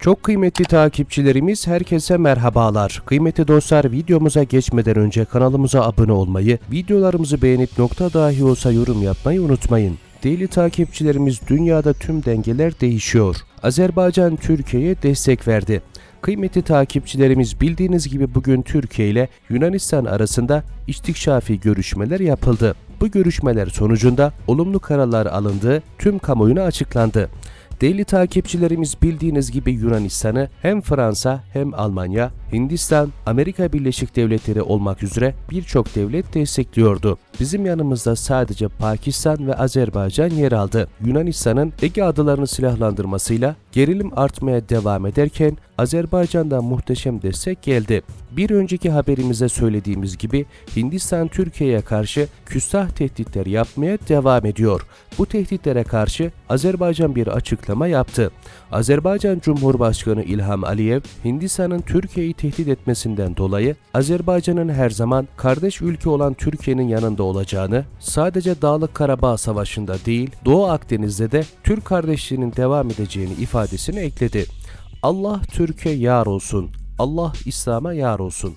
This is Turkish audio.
Çok kıymetli takipçilerimiz herkese merhabalar. Kıymetli dostlar videomuza geçmeden önce kanalımıza abone olmayı, videolarımızı beğenip nokta dahi olsa yorum yapmayı unutmayın. Değerli takipçilerimiz dünyada tüm dengeler değişiyor. Azerbaycan Türkiye'ye destek verdi. Kıymetli takipçilerimiz bildiğiniz gibi bugün Türkiye ile Yunanistan arasında istikşafi görüşmeler yapıldı. Bu görüşmeler sonucunda olumlu kararlar alındığı tüm kamuoyuna açıklandı. Değerli takipçilerimiz bildiğiniz gibi Yunanistan'ı hem Fransa hem Almanya, Hindistan, Amerika Birleşik Devletleri olmak üzere birçok devlet destekliyordu. Bizim yanımızda sadece Pakistan ve Azerbaycan yer aldı. Yunanistan'ın Ege adalarını silahlandırmasıyla gerilim artmaya devam ederken Azerbaycan'dan muhteşem destek geldi. Bir önceki haberimizde söylediğimiz gibi Hindistan Türkiye'ye karşı küstah tehditler yapmaya devam ediyor. Bu tehditlere karşı Azerbaycan bir açıklama yaptı. Azerbaycan Cumhurbaşkanı İlham Aliyev, Hindistan'ın Türkiye'yi tehdit etmesinden dolayı Azerbaycan'ın her zaman kardeş ülke olan Türkiye'nin yanında olacağını, sadece Dağlık Karabağ Savaşı'nda değil, Doğu Akdeniz'de de Türk kardeşliğinin devam edeceğini ifadesini ekledi. Allah Türkiye yar olsun. Allah İslam'a yar olsun.